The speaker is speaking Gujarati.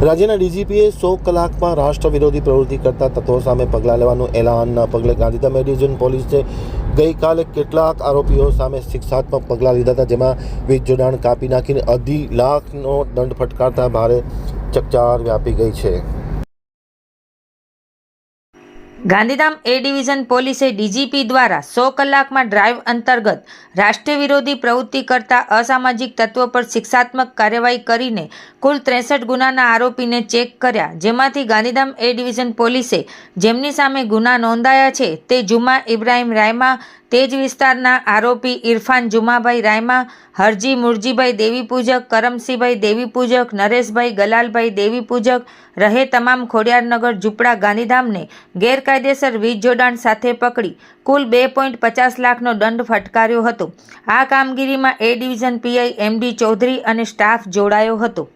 રાજ્યના ડીજીપીએ સો કલાકમાં રાષ્ટ્ર વિરોધી પ્રવૃત્તિ કરતા તત્વો સામે પગલાં લેવાનું એલાનના પગલે ગાંધીધામ એ ડિવિઝન પોલીસે ગઈકાલે કેટલાક આરોપીઓ સામે શિક્ષાત્મક પગલાં લીધા હતા, જેમાં વીજ જોડાણ કાપી નાખીને અઢી લાખનો દંડ ફટકારતા ભારે ચકચાર વ્યાપી ગઈ છે. ગાંધીધામ એ ડિવિઝન પોલીસે ડીજીપી દ્વારા સો કલાકમાં ડ્રાઈવ અંતર્ગત રાષ્ટ્રીય વિરોધી પ્રવૃત્તિ કરતા અસામાજિક તત્વો પર શિક્ષાત્મક કાર્યવાહી કરીને કુલ ત્રેસઠ ગુનાના આરોપીને ચેક કર્યા, જેમાંથી ગાંધીધામ એ ડિવિઝન પોલીસે જેમની સામે ગુના નોંધાયા છે તે જુમા ઇબ્રાહીમ રાયમા તે જ વિસ્તારના આરોપી ઇરફાન જુમાભાઈ રાયમા, હરજી મુરજીભાઈ દેવી પૂજક કરમસિંહભાઈ દેવી પૂજક, નરેશભાઈ ગલાલભાઈ દેવી પૂજક રહે તમામ ખોડિયારનગર ઝૂંપડા ગાંધીધામને ગેરકાયદેસર વીજ જોડાણ સાથે પકડી. કુલ બે પોઈન્ટ પચાસ લાખનો દંડ ફટકાર્યો હતો. આ કામગીરીમાં A division PI MD Chaudhary અને સ્ટાફ જોડાયો હતો.